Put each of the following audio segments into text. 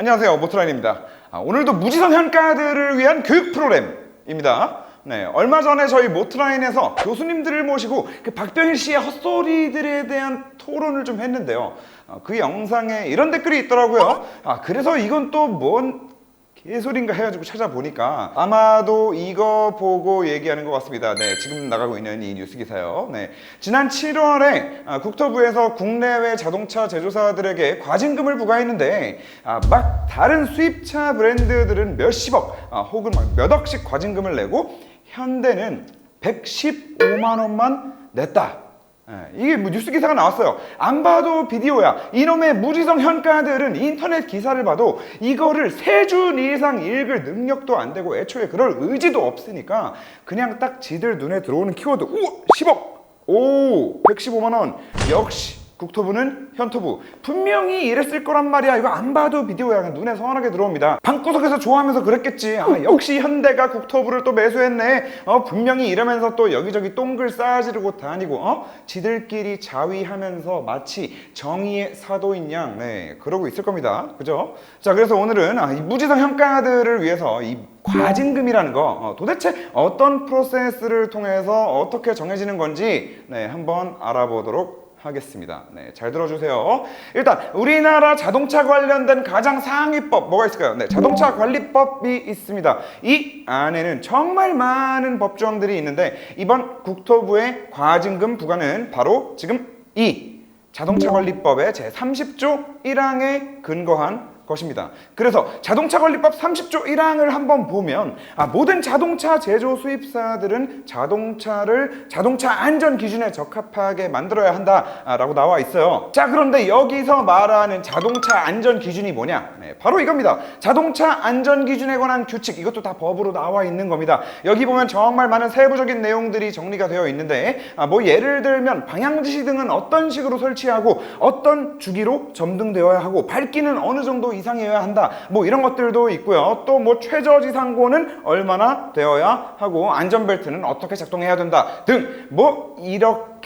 안녕하세요. 모트라인입니다. 아, 오늘도 무지성 현가들을 위한 교육 프로그램입니다. 네, 얼마 전에 저희 모트라인에서 교수님들을 모시고 그 박병일 씨의 헛소리들에 대한 토론을 좀 했는데요. 아, 그 영상에 이런 댓글이 있더라고요. 아, 그래서 이건 또 뭔 개소리인가 해가지고 찾아보니까 아마도 이거 보고 얘기하는 것 같습니다. 네, 지금 나가고 있는 이 뉴스 기사요. 네, 지난 7월에 아, 국토부에서 국내외 자동차 제조사들에게 과징금을 부과했는데 아, 막 다른 수입차 브랜드들은 몇십억 아, 혹은 막몇 억씩 과징금을 내고 현대는 115만 원만 냈다. 예, 이게 뭐 뉴스 기사가 나왔어요. 안 봐도 비디오야. 이놈의 무지성 현가들은 인터넷 기사를 봐도 이거를 세 줄 이상 읽을 능력도 안 되고 애초에 그럴 의지도 없으니까 그냥 딱 지들 눈에 들어오는 키워드 우 10억 오 115만 원 역시 국토부는 현토부 분명히 이랬을 거란 말이야. 이거 안 봐도 비디오야 그냥 눈에 선하게 들어옵니다. 방구석에서 좋아하면서 그랬겠지. 아 역시 현대가 국토부를 또 매수했네. 어 분명히 이러면서 또 여기저기 똥글 쌓아지르고 다니고 어? 지들끼리 자위하면서 마치 정의의 사도인 양. 네, 그러고 있을 겁니다. 그죠? 자 그래서 오늘은 아, 이 무지성 현가들을 위해서 이 과징금이라는 거 어, 도대체 어떤 프로세스를 통해서 어떻게 정해지는 건지 네, 한번 알아보도록 하겠습니다. 네, 잘 들어주세요. 일단 우리나라 자동차 관련된 가장 상위법 뭐가 있을까요? 네, 자동차 관리법이 있습니다. 이 안에는 정말 많은 법조항들이 있는데 이번 국토부의 과징금 부과는 바로 지금 이 자동차 관리법의 제 30조 1항에 근거한 것입니다. 그래서 자동차 관리법 30조 1항을 한번 보면 아, 모든 자동차 제조 수입사들은 자동차를 자동차 안전 기준에 적합하게 만들어야 한다라고 나와 있어요. 자 그런데 여기서 말하는 자동차 안전 기준이 뭐냐? 네, 바로 이겁니다. 자동차 안전 기준에 관한 규칙 이것도 다 법으로 나와 있는 겁니다. 여기 보면 정말 많은 세부적인 내용들이 정리가 되어 있는데 아, 뭐 예를 들면 방향지시 등은 어떤 식으로 설치하고 어떤 주기로 점등되어야 하고 밝기는 어느 정도 이상이어야 한다. 뭐 이런 것들도 있고요. 또 뭐 최저지상고는 얼마나 되어야 하고 안전벨트는 어떻게 작동해야 된다 등 뭐 이렇게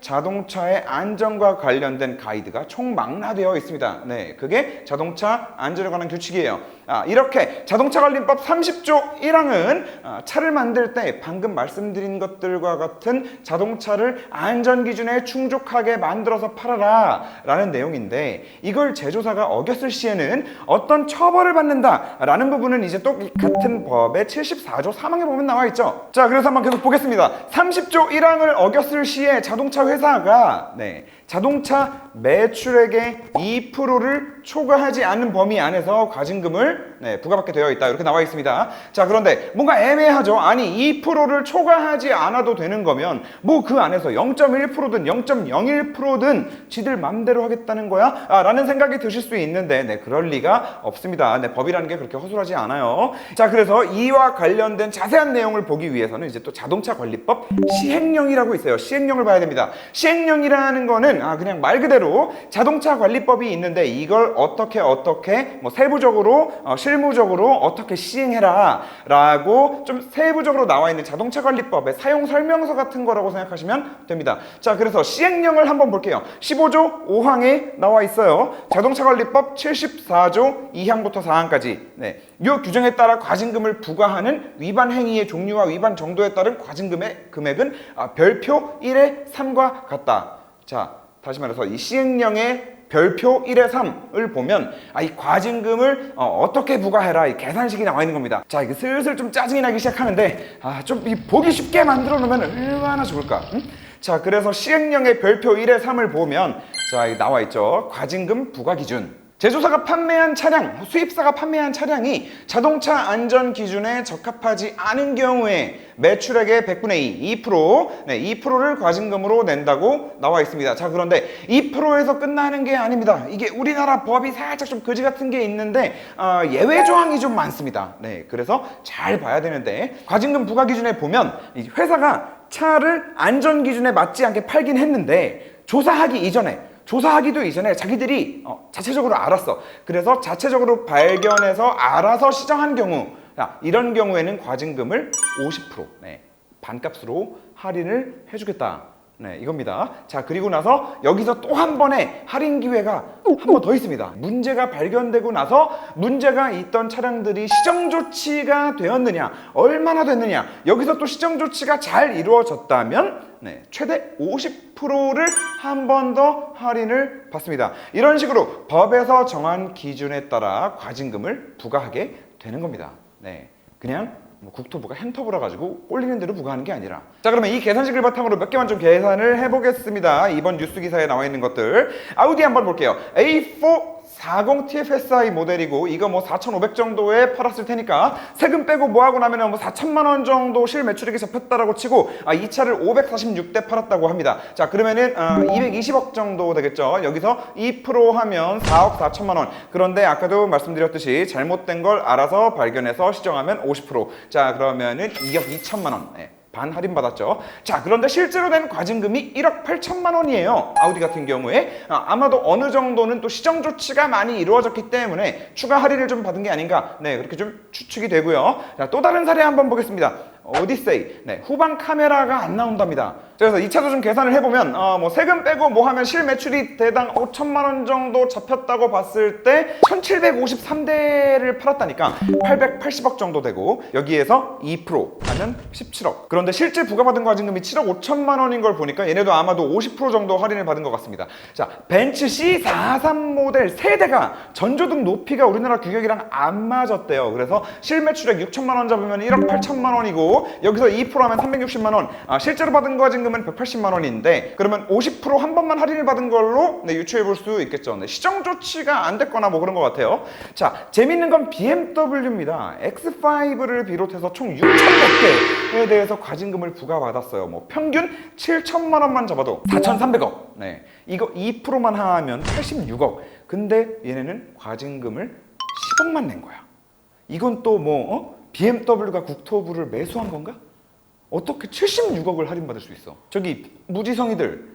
자동차의 안전과 관련된 가이드가 총망라되어 있습니다. 네, 그게 자동차 안전에 관한 규칙이에요. 아, 이렇게 자동차 관리법 30조 1항은 아, 차를 만들 때 방금 말씀드린 것들과 같은 자동차를 안전 기준에 충족하게 만들어서 팔아라 라는 내용인데 이걸 제조사가 어겼을 시에는 어떤 처벌을 받는다 라는 부분은 이제 또 같은 법의 74조 3항에 보면 나와 있죠. 자, 그래서 한번 계속 보겠습니다. 30조 1항을 어겼을 시에 자동차 회사가 네, 자동차 매출액의 2%를 초과하지 않는 범위 안에서 과징금을 네, 부과받게 되어 있다 이렇게 나와 있습니다. 자 그런데 뭔가 애매하죠. 아니 2%를 초과하지 않아도 되는 거면 뭐 그 안에서 0.1%든 0.01%든 지들 맘대로 하겠다는 거야? 아, 라는 생각이 드실 수 있는데 네, 그럴 리가 없습니다. 네, 법이라는 게 그렇게 허술하지 않아요. 자 그래서 이와 관련된 자세한 내용을 보기 위해서는 이제 또 자동차 관리법 시행령이라고 있어요. 시행령을 봐야 됩니다. 시행령이라는 거는 아, 그냥 말 그대로 자동차 관리법이 있는데 이걸 어떻게 어떻게 뭐 세부적으로 어, 실무적으로 어떻게 시행해라 라고 좀 세부적으로 나와 있는 자동차 관리법의 사용 설명서 같은 거라고 생각하시면 됩니다. 자, 그래서 시행령을 한번 볼게요. 15조 5항에 나와 있어요. 자동차 관리법 74조 2항부터 4항까지. 네. 이 규정에 따라 과징금을 부과하는 위반 행위의 종류와 위반 정도에 따른 과징금의 금액은 아, 별표 1의 3과 같다. 자, 다시 말해서 이 시행령의 별표 1의 3을 보면 아, 이 과징금을 어, 떻게 부과해라 이 계산식이 나와 있는 겁니다. 자, 이게 슬슬 좀 짜증이 나기 시작하는데 아, 좀 이 보기 쉽게 만들어 놓으면 얼마나 좋을까? 응? 자, 그래서 시행령의 별표 1의 3을 보면 자, 여기 나와 있죠. 과징금 부과 기준. 제조사가 판매한 차량, 수입사가 판매한 차량이 자동차 안전 기준에 적합하지 않은 경우에 매출액의 100분의 2, 2%, 네, 2%를 과징금으로 낸다고 나와 있습니다. 자, 그런데 2%에서 끝나는 게 아닙니다. 이게 우리나라 법이 살짝 좀 거지 같은 게 있는데 어, 예외 조항이 좀 많습니다. 네, 그래서 잘 봐야 되는데 과징금 부과 기준에 보면 이 회사가 차를 안전 기준에 맞지 않게 팔긴 했는데 조사하기 이전에 조사하기도 이전에 자기들이 어, 자체적으로 알았어. 그래서 자체적으로 발견해서 알아서 시정한 경우, 야, 이런 경우에는 과징금을 50% 네, 반값으로 할인을 해주겠다. 네, 이겁니다. 자, 그리고 나서 여기서 또 한 번의 할인 기회가 한 번 더 있습니다. 문제가 발견되고 나서 문제가 있던 차량들이 시정 조치가 되었느냐, 얼마나 됐느냐, 여기서 또 시정 조치가 잘 이루어졌다면 네, 최대 50%를 한 번 더 할인을 받습니다. 이런 식으로 법에서 정한 기준에 따라 과징금을 부과하게 되는 겁니다. 네, 그냥 뭐 국토부가 hen터부라 가지고 꼴리는 대로 부과하는 게 아니라 자 그러면 이 계산식을 바탕으로 몇 개만 좀 계산을 해보겠습니다 이번 뉴스 기사에 나와 있는 것들 아우디 한번 볼게요 A4 40 TFSI 모델이고 이거 뭐 4,500 정도에 팔았을 테니까 세금 빼고 뭐하고 나면 뭐 4천만 원 정도 실 매출액이 잡혔다라고 치고 아, 이 차를 546대 팔았다고 합니다. 자 그러면은 어, 220억 정도 되겠죠. 여기서 2% 하면 4억 4천만 원. 그런데 아까도 말씀드렸듯이 잘못된 걸 알아서 발견해서 시정하면 50%. 자 그러면은 2억 2천만 원. 네. 반 할인 받았죠. 자, 그런데 실제로 낸 과징금이 1억 8천만 원이에요. 아우디 같은 경우에 아, 아마도 어느 정도는 또 시정 조치가 많이 이루어졌기 때문에 추가 할인을 좀 받은 게 아닌가. 네, 그렇게 좀 추측이 되고요. 자, 또 다른 사례 한번 보겠습니다. 오디세이. 네, 후방 카메라가 안 나온답니다. 그래서 이 차도 좀 계산을 해보면 어, 뭐 세금 빼고 뭐 하면 실매출이 대당 5천만 원 정도 잡혔다고 봤을 때 1,753대를 팔았다니까 880억 정도 되고 여기에서 2% 하면 17억. 그런데 실제 부과받은 과징금이 7억 5천만 원인 걸 보니까 얘네도 아마도 50% 정도 할인을 받은 것 같습니다. 자, 벤츠 C43 모델 세대가 전조등 높이가 우리나라 규격이랑 안 맞았대요. 그래서 실매출액 6천만 원 잡으면 1억 8천만 원이고 여기서 2% 하면 360만 원. 아, 실제로 받은 과징 금은 180만 원인데 그러면 50%한 번만 할인을 받은 걸로 네, 유추해 볼 수 있겠죠. 네, 시정 조치가 안 됐거나 뭐 그런 것 같아요. 자, 재밌는 건 BMW입니다. X5를 비롯해서 총 6,100대에 대해서 과징금을 부과받았어요. 뭐 평균 7천만 원만 잡아도 4,300억. 네, 이거 2%만 하면 86억. 근데 얘네는 과징금을 10억만 낸 거야. 이건 또뭐 어? BMW가 국토부를 매수한 건가? 어떻게 76억을 할인받을 수 있어? 저기 무지성이들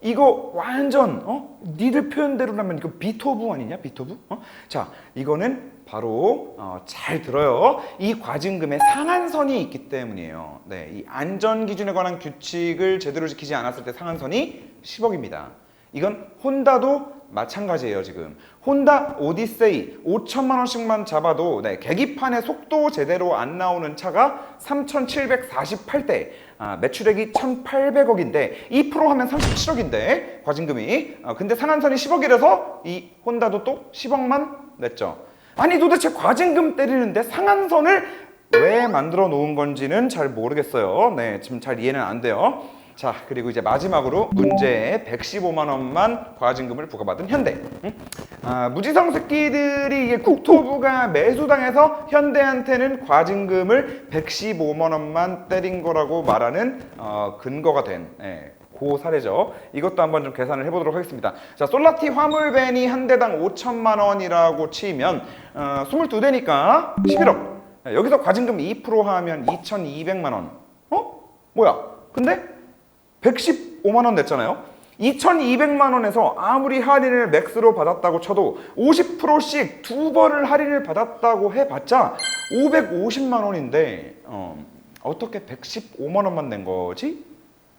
이거 완전 어? 니들 표현대로라면 이거 비토부 아니냐 비토부? 어? 자 이거는 바로 어, 잘 들어요. 이 과징금에 상한선이 있기 때문이에요. 네, 이 안전 기준에 관한 규칙을 제대로 지키지 않았을 때 상한선이 10억입니다. 이건 혼다도 마찬가지예요 지금. 혼다 오디세이 5천만 원씩만 잡아도 네, 계기판에 속도 제대로 안 나오는 차가 3,748대. 아, 매출액이 1,800억인데 2% 하면 37억인데 과징금이. 아, 근데 상한선이 10억이라서 이 혼다도 또 10억만 냈죠. 아니 도대체 과징금 때리는데 상한선을 왜 만들어 놓은 건지는 잘 모르겠어요. 네 지금 잘 이해는 안 돼요 자 그리고 이제 마지막으로 문제에 115만 원만 과징금을 부과받은 현대 응? 아, 무지성 새끼들이 이게 국토부가 매수당해서 현대한테는 과징금을 115만 원만 때린 거라고 말하는 어, 근거가 된 예, 그 사례죠. 이것도 한번 좀 계산을 해보도록 하겠습니다. 자, 솔라티 화물벤이 한 대당 5천만 원이라고 치면 어, 22대니까 11억. 여기서 과징금 2% 하면 2,200만 원. 어? 뭐야? 근데 115만 원 냈잖아요. 2,200만 원에서 아무리 할인을 맥스로 받았다고 쳐도 50%씩 두 번을 할인을 받았다고 해봤자 550만 원인데 어, 어떻게 115만 원만 낸 거지?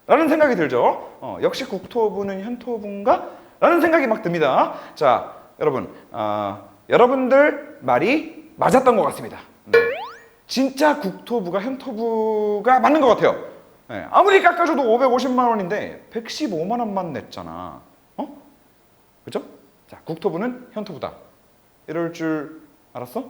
라는 생각이 들죠. 어, 역시 국토부는 현토부인가? 라는 생각이 막 듭니다. 자, 여러분, 어, 여러분들 말이 맞았던 것 같습니다. 네. 진짜 국토부가 현토부가 맞는 것 같아요. 네, 아무리 깎아줘도 550만 원인데 115만 원만 냈잖아. 어? 그죠? 자, 국토부는 현토부다. 이럴 줄 알았어?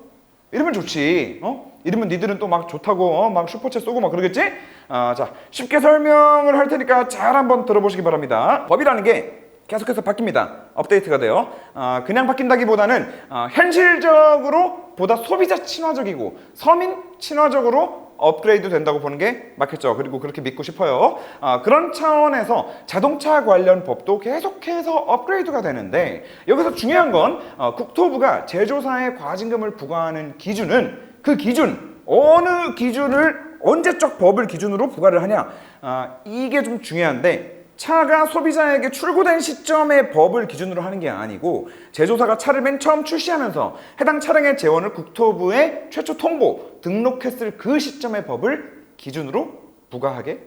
이러면 좋지. 어? 이러면 니들은 또 막 좋다고 어? 막 슈퍼챗 쏘고 막 그러겠지? 아, 자, 쉽게 설명을 할 테니까 잘 한번 들어보시기 바랍니다. 법이라는 게 계속해서 바뀝니다. 업데이트가 돼요. 아, 그냥 바뀐다기보다는 아, 현실적으로 보다 소비자 친화적이고 서민 친화적으로 업그레이드 된다고 보는 게 맞겠죠. 그리고 그렇게 믿고 싶어요. 아, 그런 차원에서 자동차 관련 법도 계속해서 업그레이드가 되는데 여기서 중요한 건 어, 국토부가 제조사에 과징금을 부과하는 기준은 그 기준 어느 기준을 언제적 법을 기준으로 부과를 하냐 아, 이게 좀 중요한데 차가 소비자에게 출고된 시점의 법을 기준으로 하는 게 아니고 제조사가 차를 맨 처음 출시하면서 해당 차량의 재원을 국토부에 최초 통보, 등록했을 그 시점의 법을 기준으로 부과하게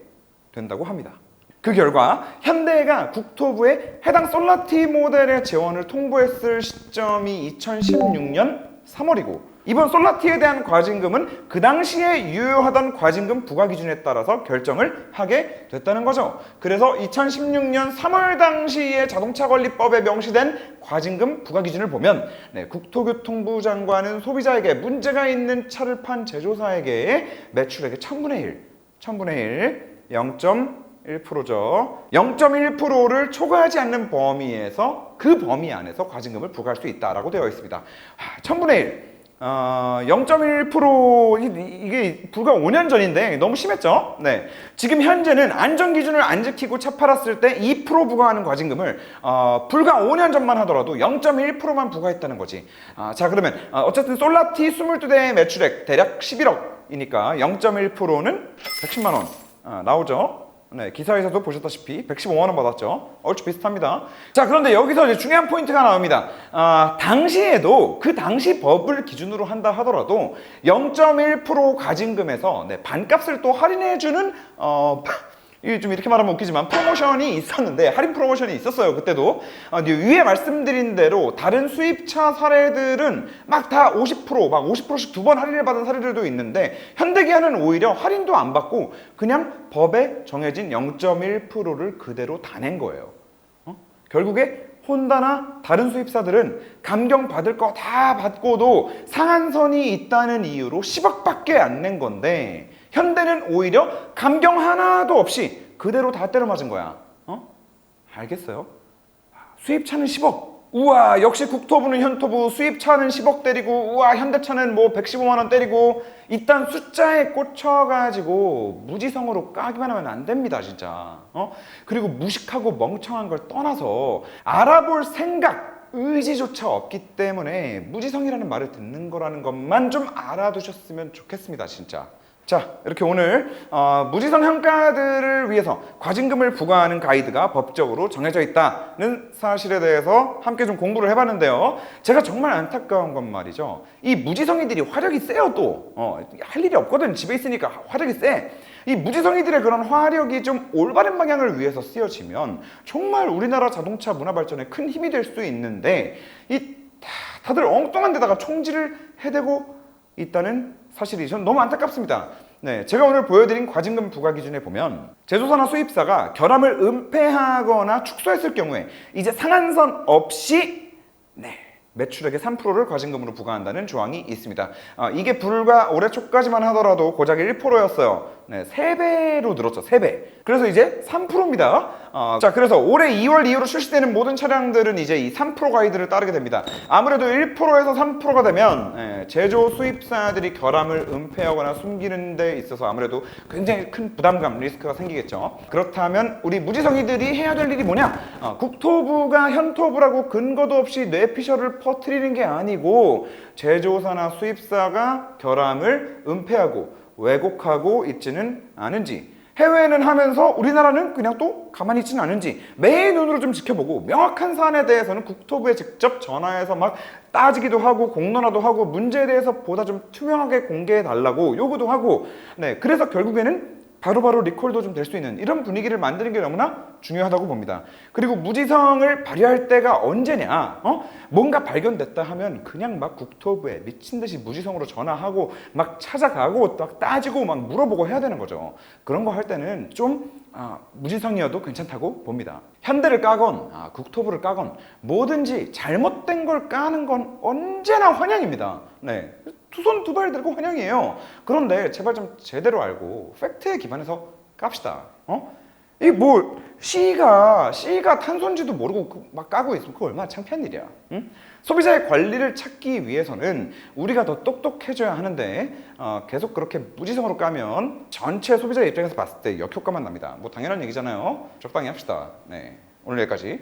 된다고 합니다. 그 결과 현대가 국토부에 해당 솔라티 모델의 재원을 통보했을 시점이 2016년 3월이고 이번 솔라티에 대한 과징금은 그 당시에 유효하던 과징금 부과 기준에 따라서 결정을 하게 됐다는 거죠. 그래서 2016년 3월 당시에 자동차 관리법에 명시된 과징금 부과 기준을 보면 네, 국토교통부 장관은 소비자에게 문제가 있는 차를 판 제조사에게 매출액의 1000분의 1, 1000분의 1, 0.1%죠. 0.1%를 초과하지 않는 범위에서 그 범위 안에서 과징금을 부과할 수 있다라고 되어 있습니다. 하, 1000분의 1. 어, 0.1% 이- 이게 불과 5년 전인데 너무 심했죠? 네. 지금 현재는 안전 기준을 안 지키고 차 팔았을 때 2% 부과하는 과징금을 어, 불과 5년 전만 하더라도 0.1%만 부과했다는 거지. 아, 자 그러면 어, 어쨌든 솔라티 22대의 매출액 대략 11억이니까 0.1%는 110만 원 아, 나오죠. 네, 기사에서도 보셨다시피 115만 원 받았죠. 얼추 비슷합니다. 자, 그런데 여기서 이제 중요한 포인트가 나옵니다. 아, 당시에도 그 당시 법을 기준으로 한다 하더라도 0.1% 가징금에서 네, 반값을 또 할인해 주는 어, 이게 좀 이렇게 말하면 웃기지만 프로모션이 있었는데 할인 프로모션이 있었어요 그때도 어, 이제 위에 말씀드린 대로 다른 수입차 사례들은 막 다 50%막 50%씩 두 번 할인을 받은 사례들도 있는데 현대기아는 오히려 할인도 안 받고 그냥 법에 정해진 0.1%를 그대로 다 낸 거예요 어? 결국에 혼다나 다른 수입사들은 감경 받을 거 다 받고도 상한선이 있다는 이유로 10억밖에 안 낸 건데 현대는 오히려 감경 하나도 없이 그대로 다 때려 맞은 거야. 어? 알겠어요? 수입차는 10억. 우와 역시 국토부는 현토부 수입차는 10억 때리고 우와 현대차는 뭐 115만 원 때리고 일단 숫자에 꽂혀가지고 무지성으로 까기만 하면 안 됩니다 진짜 어 그리고 무식하고 멍청한 걸 떠나서 알아볼 생각 의지조차 없기 때문에 무지성이라는 말을 듣는 거라는 것만 좀 알아두셨으면 좋겠습니다 진짜 자 이렇게 오늘 어, 무지성 평가들을 위해서 과징금을 부과하는 가이드가 법적으로 정해져 있다는 사실에 대해서 함께 좀 공부를 해봤는데요. 제가 정말 안타까운 건 말이죠. 이 무지성이들이 화력이 세요 또할 일이 없거든. 집에 있으니까 화력이 세 이 무지성이들의 그런 화력이 좀 올바른 방향을 위해서 쓰여지면 정말 우리나라 자동차 문화 발전에 큰 힘이 될 수 있는데 이 다- 다들 엉뚱한 데다가 총질을 해대고 있다는 사실이 전 너무 안타깝습니다. 네, 제가 오늘 보여드린 과징금 부과 기준에 보면 제조사나 수입사가 결함을 은폐하거나 축소했을 경우에 이제 상한선 없이 네, 매출액의 3%를 과징금으로 부과한다는 조항이 있습니다. 아, 이게 불과 올해 초까지만 하더라도 고작 1%였어요. 네, 3배로 늘었죠. 3배. 그래서 이제 3%입니다. 어, 자, 그래서 올해 2월 이후로 출시되는 모든 차량들은 이제 이 3% 가이드를 따르게 됩니다. 아무래도 1%에서 3%가 되면 예, 제조 수입사들이 결함을 은폐하거나 숨기는 데 있어서 아무래도 굉장히 큰 부담감, 리스크가 생기겠죠. 그렇다면 우리 무지성이들이 해야 될 일이 뭐냐? 어, 국토부가 현토부라고 근거도 없이 뇌피셜을 퍼뜨리는 게 아니고 제조사나 수입사가 결함을 은폐하고 왜곡하고 있지는 않은지 해외는 하면서 우리나라는 그냥 또 가만히 있지는 않은지 매일 눈으로 좀 지켜보고 명확한 사안에 대해서는 국토부에 직접 전화해서 막 따지기도 하고 공론화도 하고 문제에 대해서 보다 좀 투명하게 공개해 달라고 요구도 하고 네 그래서 결국에는 바로바로 리콜도 좀 될 수 있는 이런 분위기를 만드는 게 너무나 중요하다고 봅니다. 그리고 무지성을 발휘할 때가 언제냐? 어? 뭔가 발견됐다 하면 그냥 막 국토부에 미친 듯이 무지성으로 전화하고 막 찾아가고 막 따지고 막 물어보고 해야 되는 거죠. 그런 거 할 때는 좀 아, 무지성이어도 괜찮다고 봅니다. 현대를 까건 아, 국토부를 까건 뭐든지 잘못된 걸 까는 건 언제나 환영입니다. 네. 두 손 두 발 들고 환영이에요. 그런데 제발 좀 제대로 알고 팩트에 기반해서 깝시다. 어? 이뭐 C가 C가 탄소인지도 모르고 그막 까고 있으면 그거 얼마나 창피한 일이야. 응? 소비자의 권리를 찾기 위해서는 우리가 더 똑똑해져야 하는데 어, 계속 그렇게 무지성으로 까면 전체 소비자 입장에서 봤을 때 역효과만 납니다. 뭐 당연한 얘기잖아요. 적당히 합시다. 네. 오늘 여기까지.